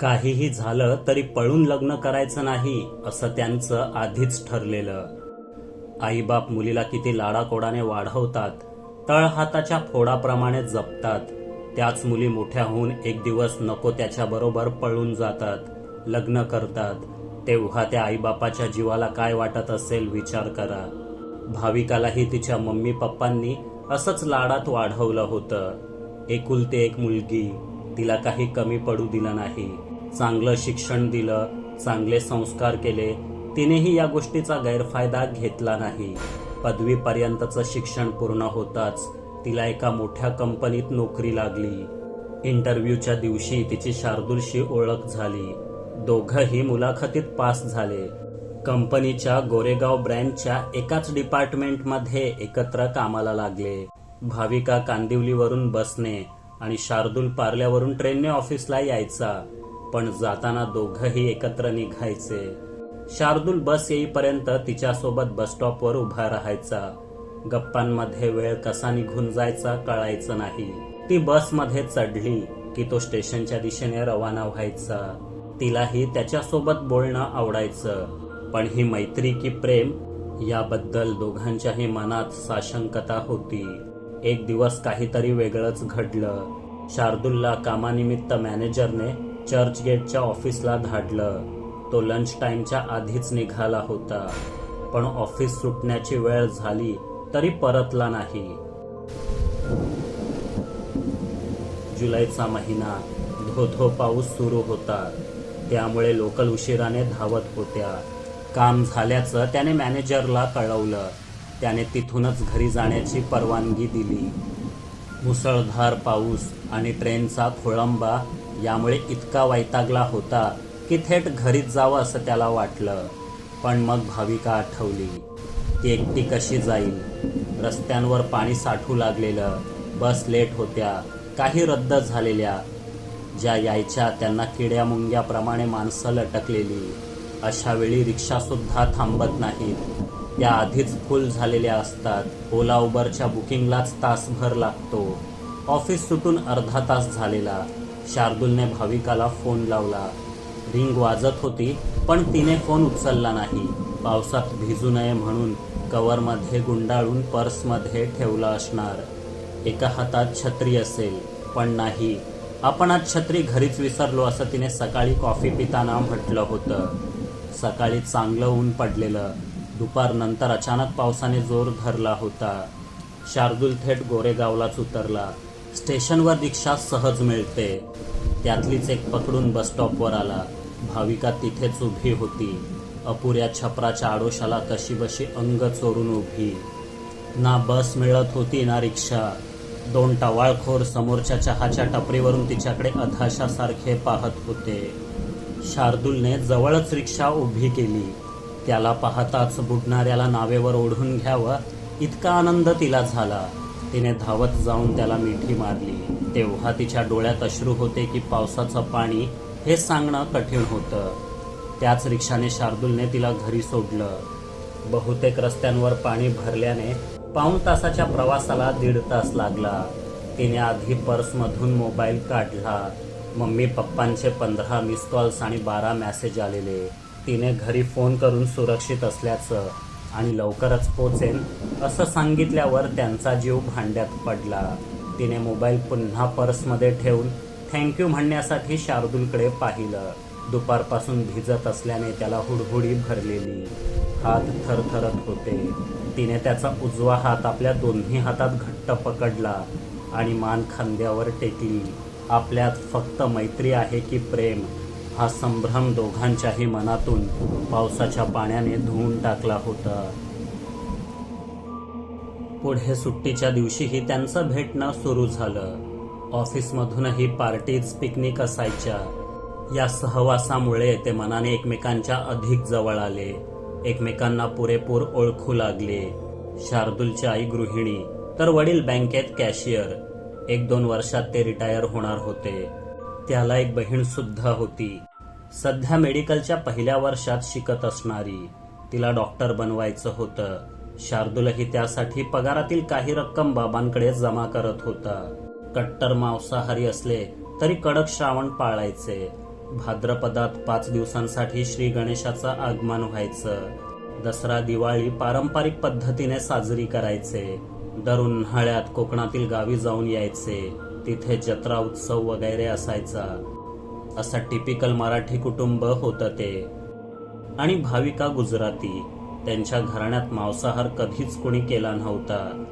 काहीही झालं तरी पळून लग्न करायचं नाही असं त्यांचं आधीच ठरलेलं. आईबाप मुलीला किती लाडाकोडाने वाढवतात तळहाताच्या फोडाप्रमाणे जपतात. त्याच मुली मोठ्या होऊन एक दिवस नको त्याच्याबरोबर पळून जातात लग्न करतात. तेव्हा त्या आईबापाच्या जीवाला काय वाटत असेल विचार करा. भाविकालाही तिच्या मम्मी पप्पांनी असंच लाडात वाढवलं होतं. एकुलते एक मुलगी तिला काही कमी पडू दिलं नाही. चांगलं शिक्षण दिलं चांगले संस्कार केले तिनेही या गोष्टीचा गैरफायदा घेतला नाही. पदवीपर्यंतचं शिक्षण पूर्ण होताच तिला एका मोठ्या कंपनीत नोकरी लागली. इंटरव्ह्यूच्या दिवशी तिची शार्दूलशी ओळख झाली. दोघंही मुलाखतीत पास झाले. कंपनीच्या गोरेगाव ब्रँचच्या एकाच डिपार्टमेंटमध्ये एकत्र कामाला लागले. भाविका कांदिवलीवरून बसने आणि शार्दूल पार्ल्यावरून ट्रेनने ऑफिसला यायचा. पण जाताना दोघंही एकत्र निघायचे. शार्दूल बस येईपर्यंत तिच्यासोबत बस स्टॉपवर उभा राहायचा. गप्पांमध्ये वेळ कसा निघून जायचा कळायचं नाही. ती बसमध्ये चढली की तो स्टेशनच्या दिशेने रवाना व्हायचा. तिलाही त्याच्यासोबत बोलणं आवडायचं. पण ही मैत्री की प्रेम याबद्दल दोघांच्याही मनात साशंकता होती. एक दिवस काहीतरी वेगळंच घडलं. शार्दूलला कामानिमित्त मॅनेजरने चर्चगेटच्या ऑफिसला धाडलं. तो लंच टाइमच्या आधीच निघाला होता. पण ऑफिस सुटण्याची वेळ झाली तरी परतला नाही. जुलैचा महिना धो धो पाऊस सुरू होता. त्यामुळे लोकल उशिराने धावत होत्या. काम झाल्याचं त्याने मॅनेजरला कळवलं. त्याने तिथूनच घरी जाण्याची परवानगी दिली. मुसळधार पाऊस आणि ट्रेनचा खोळंबा यामुळे इतका वैतागला होता की थेट घरीच जावं असं त्याला वाटलं. पण मग भाविका आठवली ती एकटी कशी जाईल रस्त्यांवर पाणी साठू लागलेलं बस लेट होत्या काही रद्द झालेल्या. ज्या यायच्या त्यांना किड्या मुंग्याप्रमाणे माणसं लटकलेली. अशा वेळी रिक्षासुद्धा थांबत नाहीत. त्या आधीच फुल झालेल्या असतात. ओला उबरच्या बुकिंगलाच तासभर लागतो. ऑफिस सुटून अर्धा तास झालेला. शार्दूलने भाविकाला फोन लावला. रिंग वाजत होती पण तिने फोन उचलला नाही. पावसात भिजू नये म्हणून कवरमध्ये गुंडाळून पर्समध्ये ठेवला असणार. एका हातात छत्री असेल पण नाही. आपण आज छत्री घरीच विसरलो असं तिने सकाळी कॉफी पिताना म्हटलं होतं. सकाळी चांगलं ऊन पडलेलं. दुपारनंतर अचानक पावसाने जोर धरला होता. शार्दूल थेट गोरेगावलाच उतरला. स्टेशनवर रिक्षा सहज मिळते. त्यातलीच एक पकडून बस स्टॉपवर आला. भाविका तिथेच उभी होती. अपुऱ्या छपराच्या आडोशाला कशीबशी अंग चोरून उभी. ना बस मिळत होती ना रिक्षा. दोन टवाळखोर समोरच्या चहाच्या टपरीवरून तिच्याकडे अधाशासारखे पाहत होते. शार्दूलने जवळच रिक्षा उभी केली. त्याला पाहताच बुडणाऱ्याला नावेवर ओढून घ्यावं इतका आनंद तिला झाला. तिने धावत जाऊन त्याला मिठी मारली. तेव्हा तिच्या डोळ्यात अश्रू होते की पावसाचं पाणी हे सांगणं कठीण होतं. त्याच रिक्षाने शार्दूलने तिला घरी सोडलं. बहुतेक रस्त्यांवर पाणी भरल्याने पाऊण तासाच्या प्रवासाला दीड तास लागला. तिने आधी पर्समधून मोबाईल काढला. मम्मी पप्पांचे पंधरा मिस कॉल्स आणि बारा मेसेज आलेले. तिने घरी फोन करून सुरक्षित असल्याचं आणि लवकरच पोचेन असं सांगितल्यावर त्यांचा जीव भांड्यात पडला. तिने मोबाईल पुन्हा पर्समध्ये ठेवून थँक्यू म्हणण्यासाठी शार्दूलकडे पाहिलं. दुपारपासून भिजत असल्याने त्याला हुडहुडी भरलेली. हात थरथरत होते. तिने त्याचा उजवा हात आपल्या दोन्ही हातात घट्ट पकडला आणि मान खांद्यावर टेकली. आपल्यात फक्त मैत्री आहे की प्रेम? हा संभ्रम दोघांच्याही मनातून पावसाच्या पाण्याने धुवून टाकला होता. पुढे सुट्टीच्या दिवशीही त्यांचं भेटणं सुरू झालं. ऑफिसमधूनही पार्टीज पिकनिक असायच्या. या सहवासामुळे ते मनाने एकमेकांच्या अधिक जवळ आले. एकमेकांना पुरेपूर ओळखू लागले. शार्दूलची आई गृहिणी तर वडील बँकेत कॅशियर. एक दोन वर्षात ते रिटायर होणार होते. त्याला एक बहीण सुद्धा होती. सध्या मेडिकलच्या पहिल्या वर्षात शिकत असणारी. तिला डॉक्टर बनवायचं होतं. शार्दूलही त्यासाठी पगारातील काही रक्कम बाबांकडे जमा करत होता. कट्टर मांसाहारी असले तरी कडक श्रावण पाळायचे. भाद्रपदात पाच दिवसांसाठी श्री गणेशाचं आगमन व्हायचं. दसरा दिवाळी पारंपरिक पद्धतीने साजरी करायचे. दर उन्हाळ्यात कोकणातील गावी जाऊन यायचे. तिथे जत्रा उत्सव वगैरे असायचा. असं टिपिकल मराठी कुटुंब होतं ते. आणि भाविका गुजराती त्यांच्या घराण्यात मांसाहार कधीच कुणी केला नव्हता.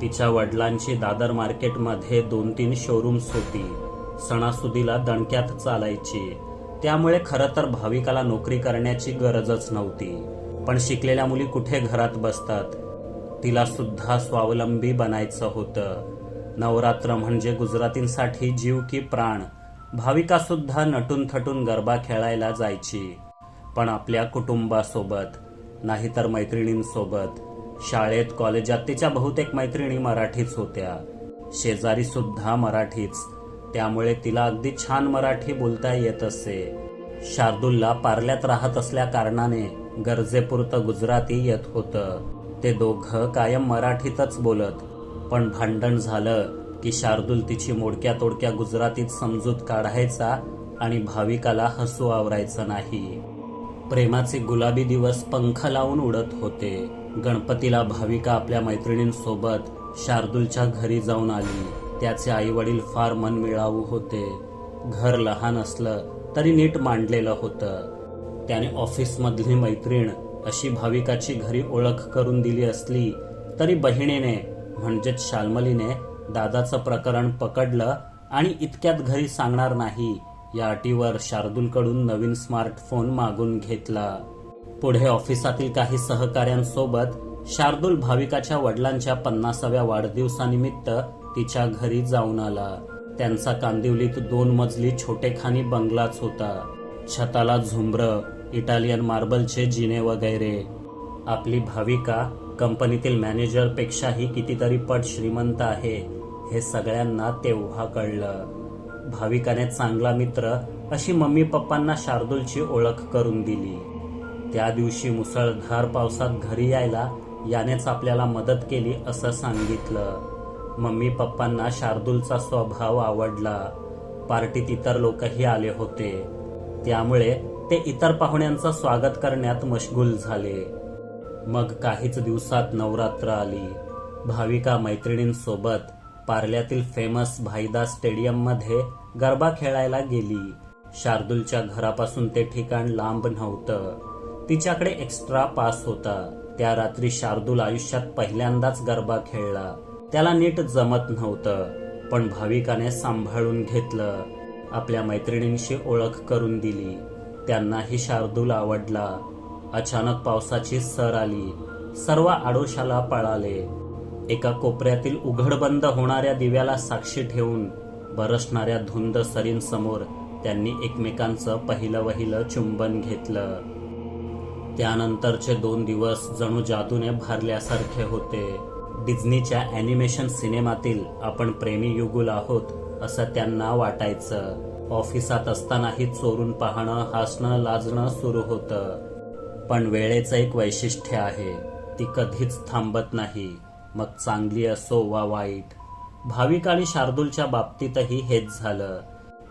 तिच्या वडिलांची दादर मार्केटमध्ये दोन तीन शोरूम्स होती सणासुदीला दणक्यात चालायची. त्यामुळे खरं तर भाविकाला नोकरी करण्याची गरजच नव्हती. पण शिकलेल्या मुली कुठे घरात बसतात? तिला सुद्धा स्वावलंबी बनायचं होतं. नवरात्र म्हणजे गुजरातींसाठी जीव की प्राण. भाविका सुद्धा नटून थटून गरबा खेळायला जायची. पण आपल्या कुटुंबासोबत नाहीतर मैत्रिणींसोबत शाळेत कॉलेजात तिच्या बहुतेक मैत्रिणी मराठीच होत्या. शेजारी सुद्धा मराठीच त्यामुळे तिला अगदी छान मराठी बोलता येत असे. शार्दुलला पार्ल्यात राहत असल्या कारणाने गरजेपुरतं गुजराती येत होतं. ते दोघं कायम मराठीतच बोलत पण भांडण झालं की शार्दूल तिची मोडक्या तोडक्या गुजरातीत समजूत काढायचा आणि भाविकाला हसू आवरायचं नाही. प्रेमाचे गुलाबी दिवस पंख लावून उडत होते. गणपतीला भाविका आपल्या मैत्रिणींसोबत शार्दूलच्या घरी जाऊन आली. त्याचे आई वडील फार मन मिळावू होते. घर लहान असलं तरी नीट मांडलेलं होतं. त्याने ऑफिसमधली मैत्रीण अशी भाविकाची घरी ओळख करून दिली असली तरी बहिणीने म्हणजेच शाल्मलीने दादाचं प्रकरण पकडलं आणि इतक्यात घरी सांगणार नाही. या अटीवर शार्दूलकडून नवीन स्मार्टफोन मागून घेतला. पुढे ऑफिसातील काही सहकाऱ्यांसोबत शार्दूल भाविकाच्या वडिलांच्या पन्नासाव्या वाढदिवसानिमित्त तिच्या घरी जाऊन आला. त्यांचा कांदिवलीत दोन मजली छोटेखानी बंगलाच होता. छताला झुंबर इटालियन मार्बलचे जिने वगैरे. आपली भाविका कंपनीतील मॅनेजरपेक्षाही कितीतरी पट श्रीमंत आहे हे सगळ्यांना तेव्हा कळलं. भाविकाने चांगला मित्र अशी मम्मी पप्पांना शार्दूलची ओळख करून दिली. त्या दिवशी मुसळधार पावसात घरी यायला यानेच आपल्याला मदत केली असं सांगितलं. मम्मी पप्पांना शार्दूलचा स्वभाव आवडला. पार्टीत इतर लोकही आले होते. त्यामुळे ते इतर पाहुण्यांचं स्वागत करण्यात मशगूल झाले. मग काहीच दिवसात नवरात्र आली. भाविका मैत्रिणींसोबत पार्ल्यातील फेमस भाईदा स्टेडियममध्ये गरबा खेळायला गेली. शार्दूलच्या घरापासून ते ठिकाण लांब नव्हतं. तिच्याकडे एक्स्ट्रा पास होता. त्या रात्री शार्दूल आयुष्यात पहिल्यांदाच गरबा खेळला. त्याला नीट जमत नव्हतं पण भाविकाने सांभाळून घेतलं. आपल्या मैत्रिणींशी ओळख करून दिली. त्यांनाही शार्दूल आवडला. अचानक पावसाची सर आली. सर्व आडोशाला पळाले. एका कोपऱ्यातील उघडबंद होणाऱ्या दिव्याला साक्षी ठेवून बरसणाऱ्या धुंद सरींसमोर त्यांनी एकमेकांचं पहिलं वहिलं चुंबन घेतलं. त्यानंतरचे दोन दिवस जणू जादूने भारल्यासारखे होते. डिझनीच्या अॅनिमेशन सिनेमातील आपण प्रेमी युगुल आहोत असं त्यांना वाटायचं. ऑफिसात असतानाही चोरून पाहणं हसणं लाजणं सुरू होतं. पण वेळेचं एक वैशिष्ट्य आहे ती कधीच थांबत नाही मग चांगली असो वा वाईट. भाविक आणि शार्दूलच्या बाबतीतही हेच झालं.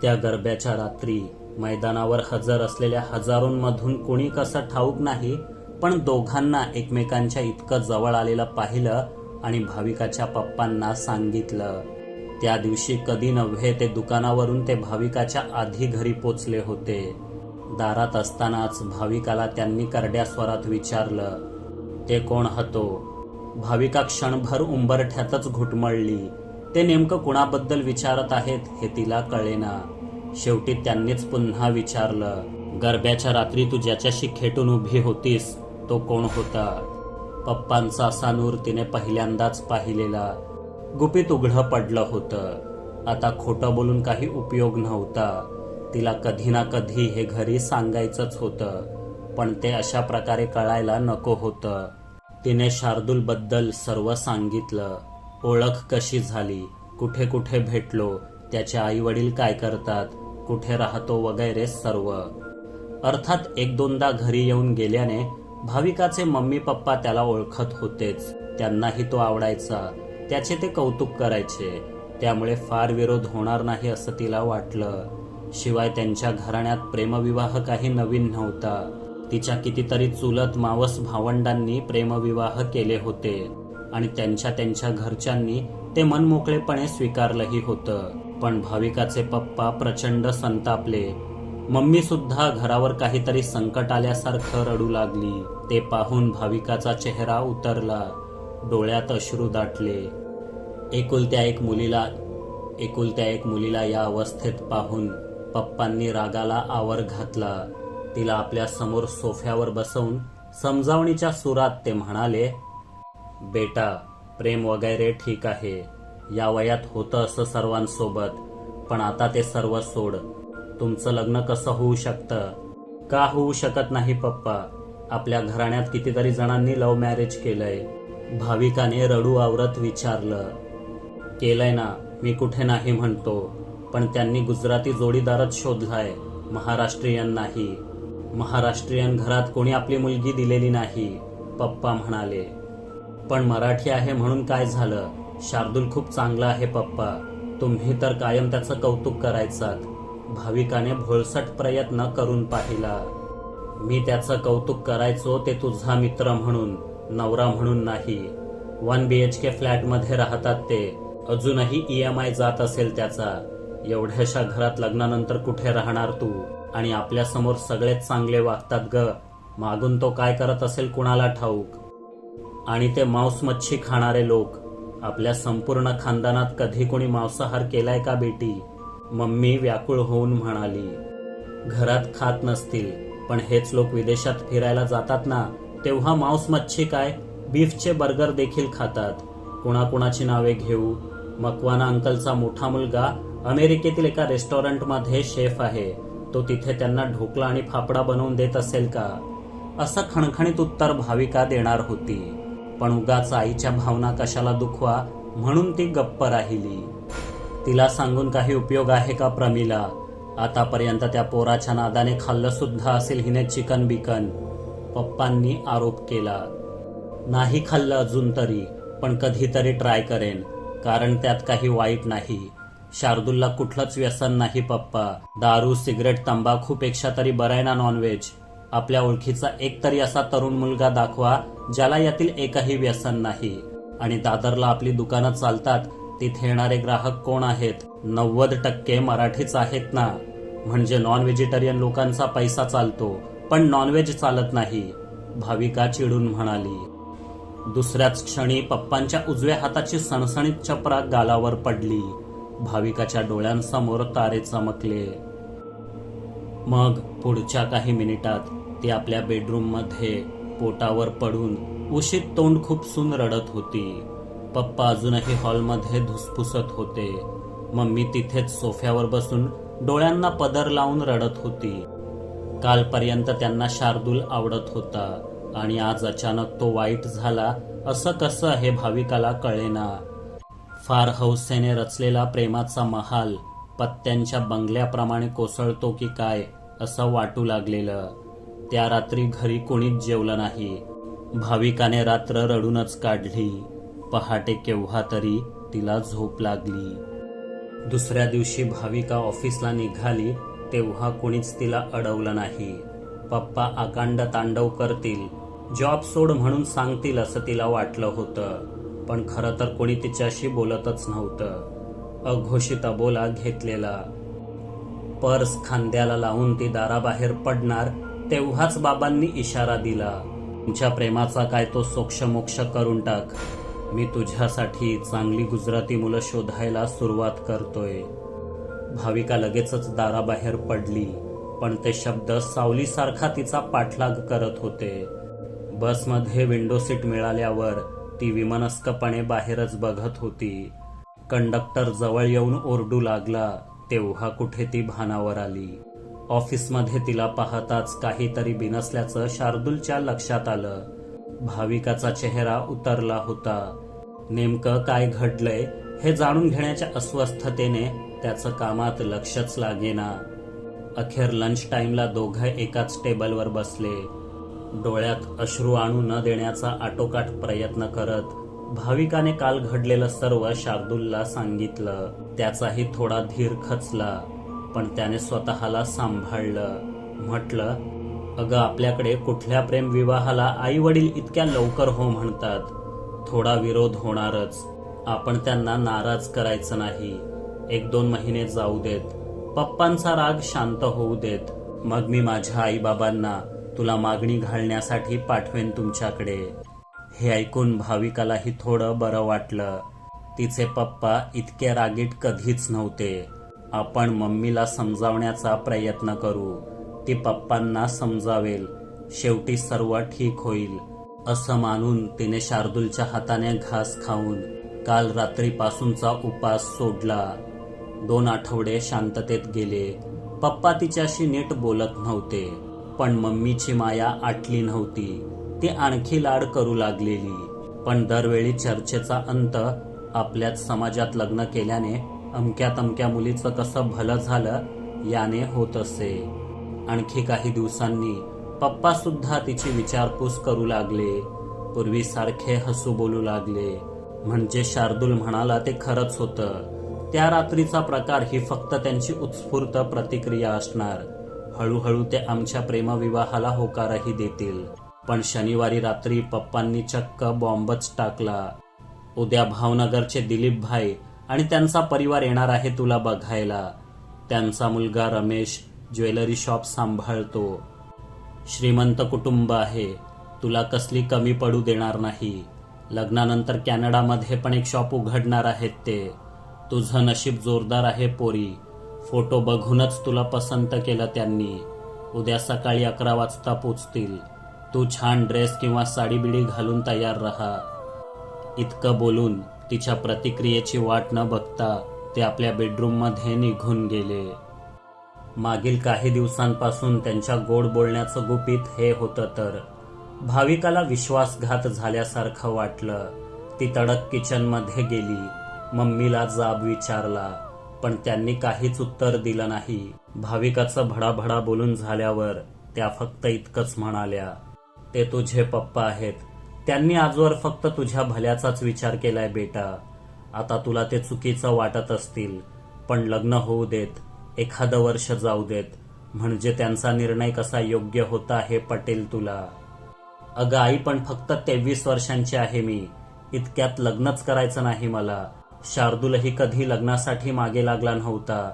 त्या गरब्याच्या रात्री मैदानावर हजर असलेल्या हजारोंमधून कुणी कसं ठाऊक नाही पण दोघांना एकमेकांच्या इतकं जवळ आलेलं पाहिलं आणि भाविकाच्या पप्पांना सांगितलं. त्या दिवशी कधी नव्हे ते दुकानावरून ते भाविकाच्या आधी घरी पोचले होते. दारात असतानाच भाविकाला त्यांनी करड्या स्वरात विचारलं ते कोण हतो? भाविका क्षणभर उंबरठ्यातच घुटमळली. ते नेमकं कुणाबद्दल विचारत आहेत हे तिला कळेना. शेवटी त्यांनीच पुन्हा विचारलं गरब्याच्या रात्री तू ज्याच्याशी खेटून उभी होतीस तो कोण होता? पप्पांचा असा नूर तिने पहिल्यांदाच पाहिलेला. गुपित उघडं पडलं होतं. आता खोटं बोलून काही उपयोग नव्हता. तिला कधी ना कधी हे घरी सांगायचंच होतं पण ते अशा प्रकारे कळायला नको होतं. तिने शार्दूलबद्दल सर्व सांगितलं. ओळख कशी झाली? कुठे कुठे भेटलो? त्याचे आई वडील काय करतात? कुठे राहतो वगैरे सर्व. अर्थात एक दोनदा घरी येऊन गेल्याने भाविकाचे मम्मी पप्पा त्याला ओळखत होतेच. त्यांनाही तो आवडायचा. त्याचे ते कौतुक करायचे. त्यामुळे फार विरोध होणार नाही असं तिला वाटलं. शिवाय त्यांच्या घराण्यात प्रेमविवाह काही नवीन नव्हता. तिच्या कितीतरी चुलत मावस भावंडांनी प्रेमविवाह केले होते आणि त्यांच्या त्यांच्या घरच्यांनी ते मनमोकळेपणे स्वीकारलंही होतं. पण भाविकाचे पप्पा प्रचंड संतापले. मम्मी सुद्धा घरावर काहीतरी संकट आल्यासारखं रडू लागली. ते पाहून भाविकाचा चेहरा उतरला. डोळ्यात अश्रू दाटले. एकुलत्या एक मुलीला एकुलत्या एक मुलीला या अवस्थेत पाहून पप्पांनी रागाला आवर घातला. तिला आपल्यासमोर सोफ्यावर बसवून समजावणीच्या सुरात ते म्हणाले बेटा प्रेम वगैरे ठीक आहे. या वयात होतं असं सर्वांसोबत पण आता ते सर्व सोड. तुमचं लग्न कसं होऊ शकतं? का होऊ शकत नाही पप्पा? आपल्या घराण्यात कितीतरी जणांनी लव्ह मॅरेज केलंय. भाविकाने रडू आवरत विचारलं केलंय ना मी कुठे नाही म्हणतो. पण त्यांनी गुजराती जोडीदारच शोधलाय. महाराष्ट्रीयन नाही. महाराष्ट्रीयन घरात कोणी आपली मुलगी दिलेली नाही पप्पा म्हणाले. पण मराठी आहे म्हणून काय झालं? शार्दूल खूप चांगला आहे पप्पा. तुम्ही तर कायम त्याचं कौतुक करायचात. भाविकाने भोळसट प्रयत्न करून पाहिला. मी त्याचं कौतुक करायचो ते तुझा मित्र म्हणून नवरा म्हणून नाही. वन बी एच के फ्लॅटमध्ये राहतात ते. अजूनही ई एम आय जात असेल त्याचा. एवढ्याशा घरात लग्नानंतर कुठे राहणार तू? आणि आपल्यासमोर सगळेच चांगले वागतात ग. मागून तो काय करत असेल कुणाला ठाऊक? आणि ते मांस मच्छी खाणारे लोक. आपल्या संपूर्ण खानदानात कधी कोणी मांसाहार केलाय का बेटी? मम्मी व्याकुळ होऊन म्हणाली. घरात खात नसतील पण हेच लोक विदेशात फिरायला जातात ना? तेव्हा मांस मच्छी काय? बीफचे बर्गर देखील खातात. कुणाकुणाची नावे घेऊ? मकवाना अंकलचा मोठा मुलगा? अमेरिकेतील एका रेस्टॉरंटमध्ये शेफ आहे. तो तिथे त्यांना ढोकला आणि फाफडा बनवून देत असेल का? असं खणखणीत उत्तर भाविका देणार होती. पण उगाच आईच्या भावना कशाला दुखवा म्हणून ती गप्प राहिली. तिला सांगून काही उपयोग आहे का प्रमिला? आतापर्यंत त्या पोराच्या नादाने खाल्लं सुद्धा असेल हिने चिकन बिकन. पप्पांनी आरोप केला. नाही खाल्लं अजून तरी पण कधीतरी ट्राय करेन कारण त्यात काही वाईट नाही. शार्दूलला कुठलंच व्यसन नाही पप्पा. दारू सिगरेट तंबाखूपेक्षा तरी बराय आहे ना नॉनव्हेज आपल्या ओळखीचा एक तरी असा तरुण मुलगा दाखवा ज्याला यातील एकही व्यसन नाही. आणि दादरला आपली दुकानं चालतात तिथे येणारे ग्राहक कोण आहेत? नव्वद टक्के मराठीच आहेत ना? म्हणजे नॉन व्हेजिटेरियन लोकांचा पैसा चालतो पण नॉनव्हेज चालत नाही भाविका चिडून म्हणाली. दुसऱ्याच क्षणी पप्पांच्या उजव्या हाताची सणसणीत चपरा गालावर पडली. भाविकाच्या डोळ्यांसमोर तारे चमकले. मग पुढच्या काही मिनिटात ती आपल्या बेडरूममध्ये पोटावर पडून उशीत तोंड खूपसून रडत होती. पप्पा अजूनही हॉलमध्ये धुसफुसत होते. मम्मी तिथेच सोफ्यावर बसून डोळ्यांना पदर लावून रडत होती. कालपर्यंत त्यांना शार्दूल आवडत होता आणि आज अचानक तो वाईट झाला असं कसं हे भाविकाला कळेना. फार हौसेने रचलेला प्रेमाचा महाल पत्त्यांच्या बंगल्याप्रमाणे कोसळतो की काय असं वाटू लागलेलं. त्या रात्री घरी कोणीच जेवलं नाही. भाविकाने रात्र रडूनच काढली. पहाटे केव्हा तरी तिला झोप लागली. दुसऱ्या दिवशी भाविका ऑफिसला निघाली तेव्हा कोणीच तिला अडवलं नाही. पप्पा आकांड तांडव करतील जॉब सोड म्हणून सांगतील असं तिला वाटलं होतं. पण खरं तर कोणी तिच्याशी बोलतच नव्हतं. अघोषित अबोला घेतलेला. पर्स खांद्याला लावून ती दाराबाहेर पडणार तेव्हाच बाबांनी इशारा दिला. तुमच्या प्रेमाचा काय तो सोक्षमोक्ष करून टाक. मी तुझ्यासाठी चांगली गुजराती मुलं शोधायला सुरुवात करतोय. भाविका लगेचच दाराबाहेर पडली पण ते शब्द सावलीसारखा तिचा पाठलाग करत होते. बसमध्ये विंडो सीट मिळाल्यावर ती विमनस्कपणे बाहेरच बघत होती. कंडक्टर जवळ येऊन ओरडू लागला तेव्हा कुठे ती भानावर आली. ऑफिसमध्ये तिला पाहताच काहीतरी बिनसल्याचं शार्दूलच्या लक्षात आलं. भाविकाचा चेहरा उतरला होता. नेमकं काय घडलंय हे जाणून घेण्याच्या अस्वस्थतेने त्याचं कामात लक्षच लागेना. अखेर लंच टाइमला दोघं एकाच टेबलवर बसले. डोळ्यात अश्रू आणू न देण्याचा आटोकाट प्रयत्न करत भाविकाने काल घडलेलं सर्व शार्दूलला सांगितलं. त्याचाही थोडा धीर खचला पण त्याने स्वतःला सांभाळलं. म्हटलं अगं आपल्याकडे कुठल्या प्रेम विवाहाला आई वडील इतक्या लवकर हो म्हणतात. थोडा विरोध होणारच. आपण त्यांना नाराज करायचं नाही. एक दोन महिने जाऊ देत. पप्पांचा राग शांत होऊ देत. मग मी माझ्या आईबाबांना तुला मागणी घालण्यासाठी पाठवेन तुमच्याकडे. हे ऐकून भाविकालाही थोडं बरं वाटलं. तिचे पप्पा इतके रागीट कधीच नव्हते. आपण मम्मीला समजावण्याचा प्रयत्न करू. ती पप्पांना समजावेल. शेवटी सर्व ठीक होईल. असं मानून तिने शार्दूलच्या हाताने घास खाऊन काल रात्रीपासूनचा उपास सोडला. दोन आठवडे शांततेत गेले. पप्पा तिच्याशी नीट बोलत नव्हते. पण मम्मीची माया आटली नव्हती. ती आणखी लाड करू लागलेली. पण दरवेळी चर्चेचा अंत आपल्याच समाजात लग्न केल्याने अमक्या तमक्या मुलीचं कसं भलं झालं याने होत असे. आणखी काही दिवसांनी पप्पा सुद्धा तिची विचारपूस करू लागले. पूर्वीसारखे हसू बोलू लागले. म्हणजे शार्दूल म्हणाला ते खरंच होतं. त्या रात्रीचा प्रकार ही फक्त त्यांची उत्स्फूर्त प्रतिक्रिया असणार. हळूहळू ते आमच्या प्रेमविवाहाला होकारही देतील. पण शनिवारी रात्री पप्पांनी चक्क बॉम्बच टाकला. उद्या भावनगरचे दिलीप भाई आणि त्यांचा परिवार येणार आहे तुला बघायला. त्यांचा मुलगा रमेश ज्वेलरी शॉप सांभाळतो. श्रीमंत कुटुंब आहे. तुला कसली कमी पडू देणार नाही. लग्नानंतर कॅनडामध्ये पण एक शॉप उघडणार आहेत ते. तुझं नशीब जोरदार आहे पोरी. फोटो बघूनच तुला पसंत केलं त्यांनी. उद्या सकाळी अकरा वाजता पोचतील. तू छान ड्रेस किंवा साडी बिडी घालून तयार राहा. इतकं बोलून तिच्या प्रतिक्रियेची वाट न बघता ते आपल्या बेडरूममध्ये निघून गेले. मागील काही दिवसांपासून त्यांच्या गोड बोलण्याचं गुपित हे होतं तर. भाविकाला विश्वासघात झाल्यासारखं वाटलं. ती तडक किचनमध्ये गेली. मम्मीला जाब विचारला. पण त्यांनी काहीच उत्तर दिलं नाही. भाविकाचा भडाभडा बोलून झाल्यावर त्या फक्त इतकंच म्हणाल्या ते तुझे पप्पा आहेत. त्यांनी आजवर फक्त तुझ्या भल्याचाच विचार केलाय बेटा. आता तुला ते चुकीचं वाटत असतील पण लग्न होऊ देत एखादं वर्ष जाऊ देत म्हणजे त्यांचा निर्णय कसा योग्य होता हे पटेल तुला. अगं आई पण फक्त तेवीस वर्षांची आहे मी. इतक्यात लग्नच करायचं नाही मला. शार्दूलही कधी लग्नासाठी मागे लागला नव्हता.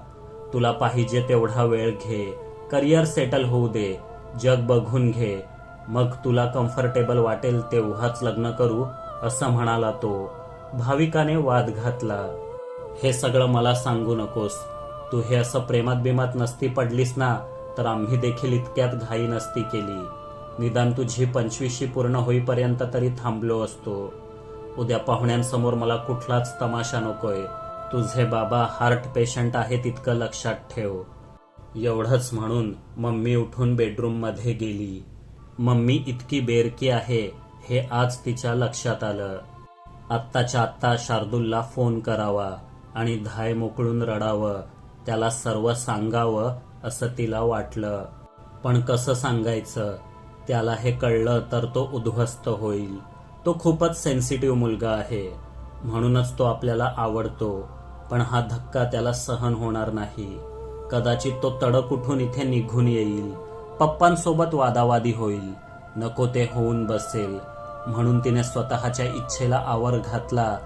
तुला पाहिजे तेवढा वेळ घे. करिअर सेटल होऊ दे. जग बघून घे. मग तुला कम्फर्टेबल वाटेल तेव्हाच लग्न करू असं म्हणाला तो. भाविकाने वाद घातला. हे सगळं मला सांगू नकोस. तू हे असं प्रेमात बिमात नसती पडलीस ना तर आम्ही देखील इतक्यात घाई नसती केली. निदान तुझी पंचवीसशी पूर्ण होईपर्यंत तरी थांबलो असतो. उद्या पाहुण्यांसमोर मला कुठलाच तमाशा नकोय. तुझे बाबा हार्ट पेशंट आहे तितकं लक्षात ठेव. एवढंच म्हणून मम्मी उठून बेडरूममध्ये गेली. मम्मी इतकी बेरकी आहे हे आज तिच्या लक्षात आलं. आत्ताच्या आत्ता शार्दूलला फोन करावा आणि धाय मोकळून रडावं त्याला सर्व सांगावं असं तिला वाटलं. पण कसं सांगायचं त्याला हे कळलं तर तो उद्ध्वस्त होईल. तो खूपच सेन्सिटिव्ह मुलगा आहे. म्हणूनच तो आपल्याला आवडतो. पण हा धक्का त्याला सहन होणार नाही. कदाचित तो तडक उठून इथे निघून येईल. पप्पांसोबत वादावादी होईल. नको ते होऊन बसेल. म्हणून तिने स्वतःच्या इच्छेला आवर घातला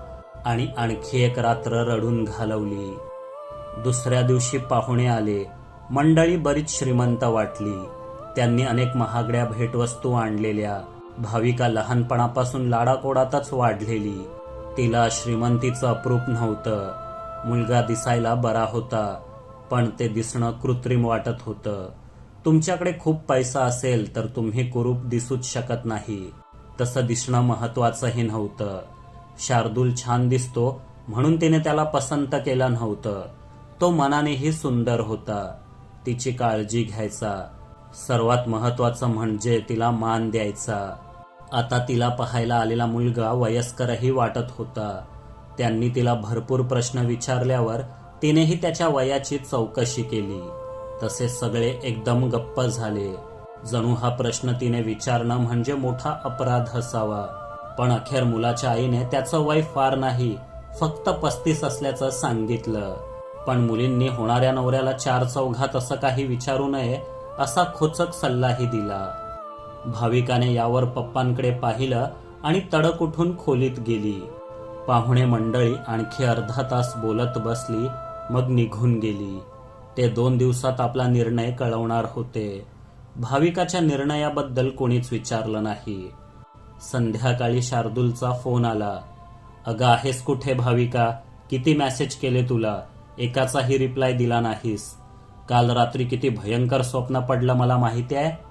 आणि आणखी एक रात्र रडून घालवली. दुसऱ्या दिवशी पाहुणे आले. मंडळी बरीच श्रीमंत वाटली. त्यांनी अनेक महागड्या भेटवस्तू आणलेल्या. भाविका लहानपणापासून लाडाकोडातच वाढलेली. तिला श्रीमंतीचं अप्रूप नव्हतं. मुलगा दिसायला बरा होता पण ते दिसणं कृत्रिम वाटत होतं. तुमच्याकडे खूप पैसा असेल तर तुम्ही कुरूप दिसूच शकत नाही. तसं दिसणं महत्वाचंही नव्हतं. शार्दूल छान दिसतो म्हणून तिने त्याला पसंत केलं नव्हतं. तो मनानेही सुंदर होता. तिची काळजी घ्यायचा. सर्वात महत्वाचं म्हणजे तिला मान द्यायचा. आता तिला पाहायला आलेला मुलगा वयस्करही वाटत होता. त्यांनी तिला भरपूर प्रश्न विचारल्यावर तिनेही त्याच्या वयाची चौकशी केली. तसे सगळे एकदम गप्प झाले. जणू हा प्रश्न तिने विचारणं म्हणजे मोठा अपराध असावा. पण अखेर मुलाच्या आईने त्याचं वय फार नाही फक्त पस्तीस असल्याचं सांगितलं. पण मुलींनी होणाऱ्या नवऱ्याला चार चौघात असं काही विचारू नये असा खोचक सल्लाही दिला. भाविकाने यावर पप्पांकडे पाहिलं आणि तडक उठून खोलीत गेली. पाहुणे मंडळी आणखी अर्धा तास बोलत बसली मग निघून गेली. ते दोन दिवसात आपला निर्णय कळवणार होते. भाविकाच्या निर्णयाबद्दल कोणीच विचारलं नाही. संध्याकाळी शार्दूलचा फोन आला. अगं आहेस कुठे भाविका? किती मेसेज केले तुला? एकाचाही रिप्लाय दिला नाहीस. काल रात्री किती भयंकर स्वप्न पडलं मला माहिती आहे?